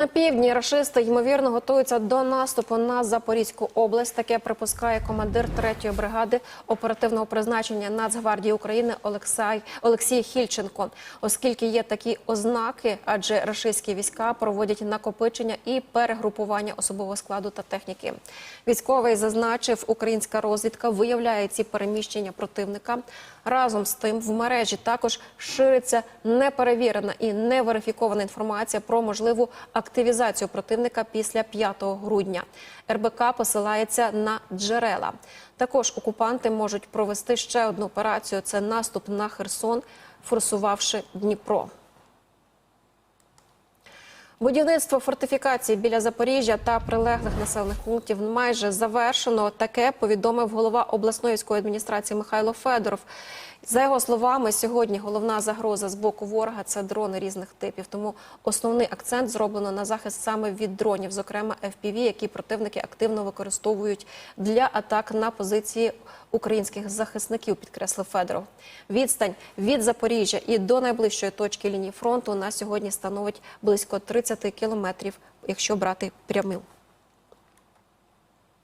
На півдні рашисти ймовірно готуються до наступу на Запорізьку область. Таке припускає командир 3-ї бригади оперативного призначення Нацгвардії України Олексай Олексій Хільченко, оскільки є такі ознаки, адже рашистські війська проводять накопичення і перегрупування особового складу та техніки. Військовий зазначив, українська розвідка виявляє ці переміщення противника. Разом з тим в мережі також шириться неперевірена і неверифікована інформація про можливу активізацію противника після 5 грудня. РБК посилається на джерела. Також окупанти можуть провести ще одну операцію: це наступ на Херсон, форсувавши Дніпро. Будівництво фортифікацій біля Запоріжжя та прилеглих населених пунктів майже завершено. Таке повідомив голова обласної військової адміністрації Михайло Федоров. За його словами, сьогодні головна загроза з боку ворога це дрони різних типів. Тому основний акцент зроблено на захист саме від дронів, зокрема FPV, які противники активно використовують для атак на позиції українських захисників, підкреслив Федоров. Відстань від Запоріжжя і до найближчої точки лінії фронту на сьогодні становить близько 30 кілометрів, якщо брати пряму.